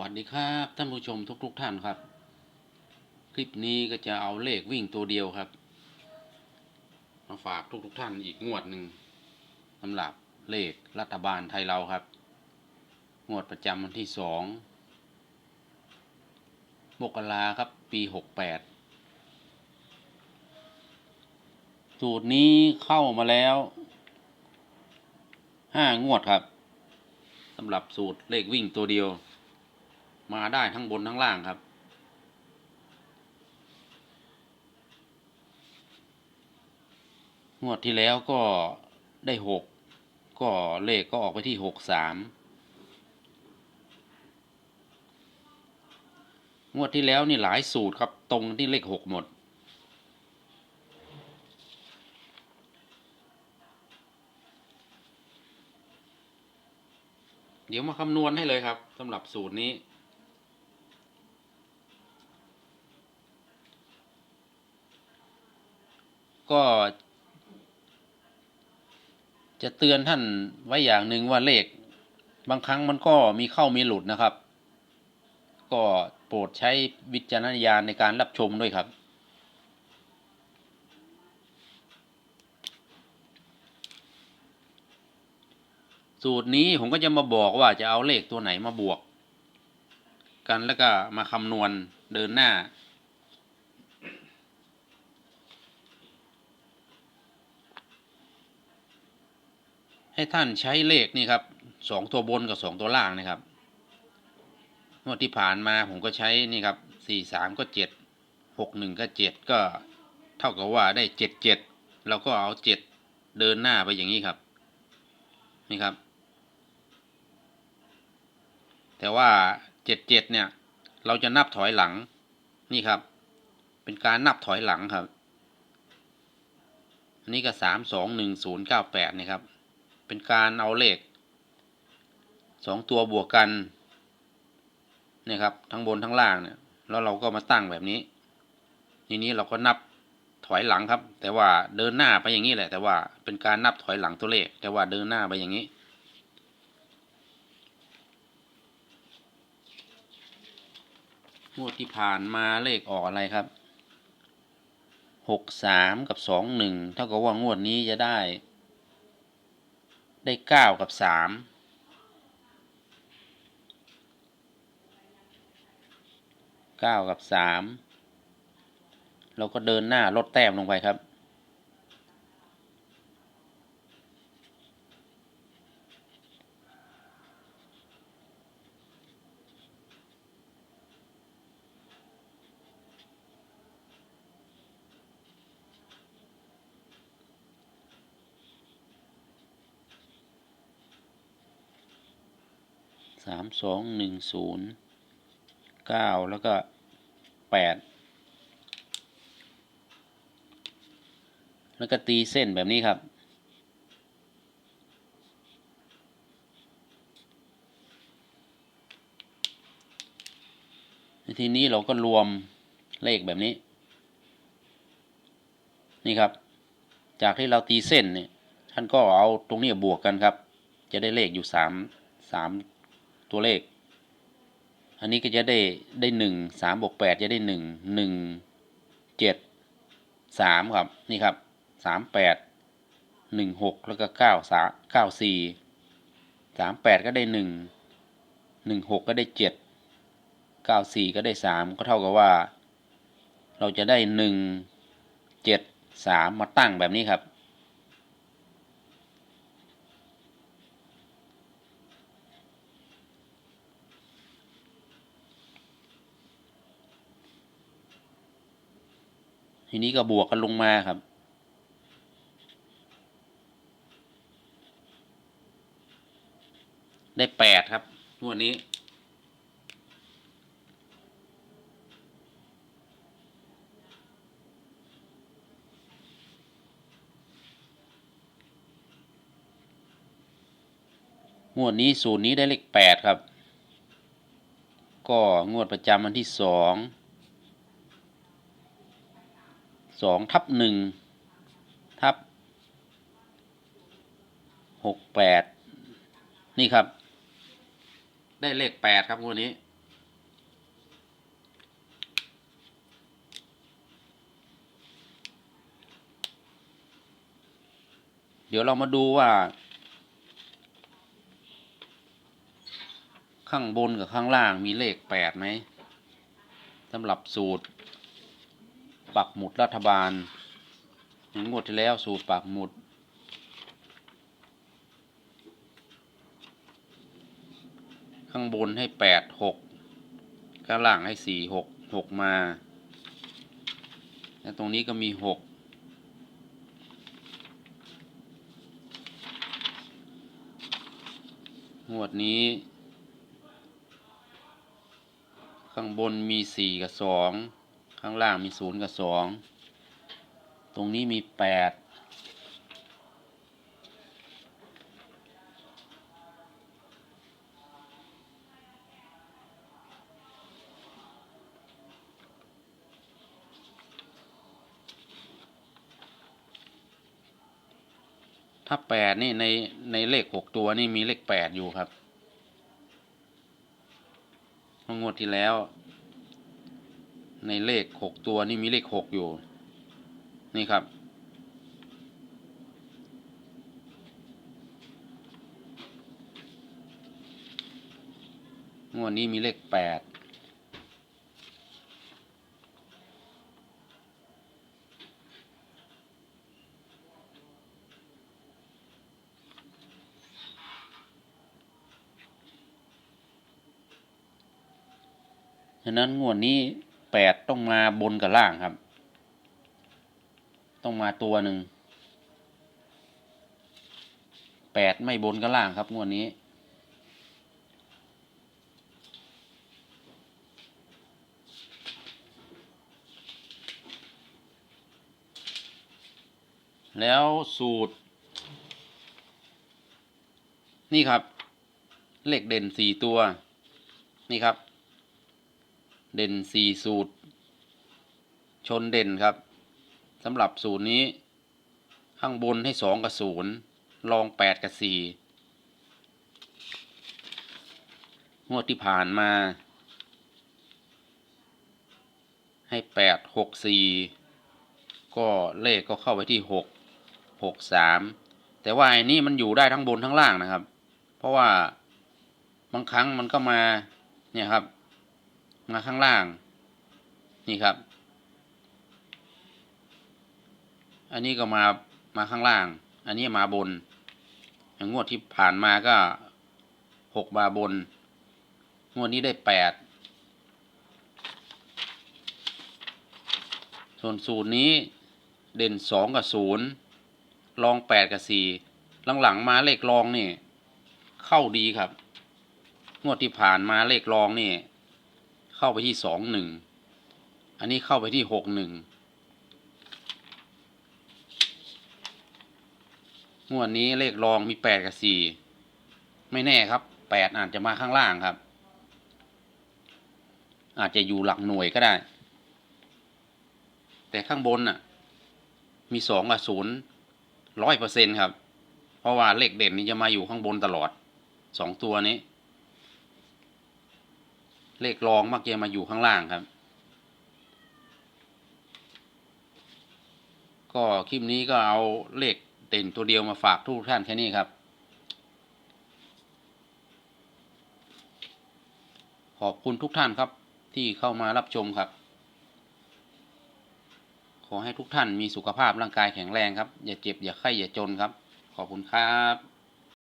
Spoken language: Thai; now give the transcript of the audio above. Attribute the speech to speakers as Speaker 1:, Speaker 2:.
Speaker 1: วัสดีครับท่านผู้ชมทุกๆทท่านครับ คลิปนี้ก็จะเอาเลขวิ่งตัวเดียวครับ มาฝากทุกๆทท่านอีกงวดหนึ่งสำหรับเลขรัฐบาลไทยเราครับ งวดประจำวันที่สองมกราครับปีหกแปดสูตรนี้เข้ามาแล้วห้างวดครับสำหรับสูตรเลขวิ่งตัวเดียว มาได้ทั้งบนทั้งล่างครับ งวดที่แล้วก็ได้หกก็เลขก็ออกไปที่หกสามงวดที่แล้วนี่หลายสูตรครับตรงที่เลขหกหมด เดี๋ยวมาคำนวณให้เลยครับสำหรับสูตรนี้ ก็ จะเตือนท่านไว้อย่างหนึ่งว่าเลข บางครั้งมันก็มีเข้ามีหลุดนะครับ ก็โปรดใช้วิจารณญาณในการรับชมด้วยครับสูตรนี้ผมก็จะมาบอกว่าจะเอาเลขตัวไหนมาบวก กันแล้วก็มาคำนวณเดินหน้า ให้ท่านใช้เลขนี่ครับสองตัวบนกับสองตัวล่างนะครับงวดที่ผ่านมาผมก็ใช้นี่ครับสี่สามก็เจ็ดหกหนึ่งก็เจ็ดก็เท่ากับว่าได้เจ็ดเจ็ดเราก็เอาเจ็ดเดินหน้าไปอย่างนี้ครับ นี่ครับ แต่ว่าเจ็ดเจ็ดเนี่ย เราจะนับถอยหลังนี่ครับ เป็นการนับถอยหลังครับ อันนี้ก็สามสองหนึ่งศูนย์เก้าแปดนี่ครับ เป็นการเอาเลขสองตัวบวกกันเนี่ยครับทั้งบนทั้งล่างเนี่ย แล้วเราก็มาตั้งแบบนี้ ทีนี้เราก็นับถอยหลังครับ แต่ว่าเดินหน้าไปอย่างนี้แหละ แต่ว่าเป็นการนับถอยหลังตัวเลข แต่ว่าเดินหน้าไปอย่างนี้ งวดที่ผ่านมาเลขออกอะไรครับหกสามกับสองหนึ่งเท่ากับว่างวดนี้จะได้ ได้เก้ากับสามเก้ากับสามเราก็เดินหน้าลดแต้มลงไปครับ สามสองหนึ่งศูนย์เก้าแล้วก็แปดแล้วก็ตีเส้นแบบนี้ครับ ทีนี้เราก็รวมเลขแบบนี้ นี่ครับ จากที่เราตีเส้นเนี่ยท่านก็เอาตรงนี้บวกกันครับ จะได้เลขอยู่สามสาม ตัวเลข อันนี้ก็จะได้ได้หนึ่งสามบวกแปดจะได้หนึ่งหนึ่งเจ็ดสามครับนี่ครับสามแปดหนึ่งหกแล้วก็เก้าสาเก้าสี่สามแปดก็ได้หนึ่งหนึ่งหกก็ได้เจ็ดเก้าสี่ก็ได้สามก็เท่ากับว่า เราจะได้หนึ่งเจ็ดสามมาตั้งแบบนี้ครับ ทีนี้ก็บวกกันลงมาครับ ได้แปดครับงวดนี้งวดนี้สูตรนี้ได้เลขแปดครับ ก็งวดประจำวันที่สอง สองทับหนึ่งทับหกแปดนี่ครับ ได้เลขแปดครับงวดนี้ เดี๋ยวเรามาดูว่า ข้างบนกับข้างล่างมีเลขแปดไหมสำหรับสูตร ปักหมุดรัฐบาลอย่างงวดที่แล้วสูตรปักหมุด ข้างบนให้แปดหกข้างล่างให้สี่หกหกมา แล้วตรงนี้ก็มีหกงวดนี้ ข้างบนมีสี่กับสอง ข้างล่างมีศูนย์กับสอง ตรงนี้มีแปดถ้าแปดนี่ในในเลขหกตัวนี่มีเลขแปดอยู่ครับเพราะงวดที่แล้ว ในเลขหกตัวนี่มีเลขหกอยู่ นี่ครับ งวดนี้มีเลขแปดฉะนั้นงวดนี้ แปดต้องมาบนกับล่างครับ ต้องมาตัวหนึ่งแปดไม่บนกับล่างครับงวดนี้แล้วสูตร นี่ครับ เลขเด่นสี่ตัว นี่ครับ เด่นสี่สูตร ชนเด่นครับสำหรับสูตรนี้ ข้างบนให้สองกับศูนย์รองแปดกับสี่งวดที่ผ่านมา ให้แปดหกสี่ก็เลขก็เข้าไปที่หกหกสามแต่ว่าไอ้นี่มันอยู่ได้ทั้งบนทั้งล่างนะครับ เพราะว่าบางครั้งมันก็มาเนี่ยครับ มาข้างล่าง นี่ครับ อันนี้ก็มามาข้างล่าง อันนี้มาบนอย่างงวดที่ผ่านมาก็หกมาบน งวดนี้ได้แปดส่วนสูตรนี้เด่นสองกับศูนย์รองแปดกับสี่หลังๆมาเลขรองนี่ เข้าดีครับ งวดที่ผ่านมาเลขรองนี่ เข้าไปที่สองหนึ่งอันนี้เข้าไปที่หกหนึ่งงวดนี้เลขรองมีแปดกับสี่ไม่แน่ครับแปดอาจจะมาข้างล่างครับ อาจจะอยู่หลักหน่วยก็ได้ แต่ข้างบนน่ะ มีสองกับศูนย์ร้อยเปอร์เซ็นครับ เพราะว่าเลขเด่นนี้จะมาอยู่ข้างบนตลอดสองตัวนี้ เลขรองมักจะมาอยู่ข้างล่างครับ ก็คลิปนี้ก็เอาเลขเด่นตัวเดียวมาฝากทุกท่านแค่นี้ครับ ขอบคุณทุกท่านครับที่เข้ามารับชมครับ ขอให้ทุกท่านมีสุขภาพร่างกายแข็งแรงครับ อย่าเจ็บอย่าไข้อย่าจนครับ ขอบคุณครับ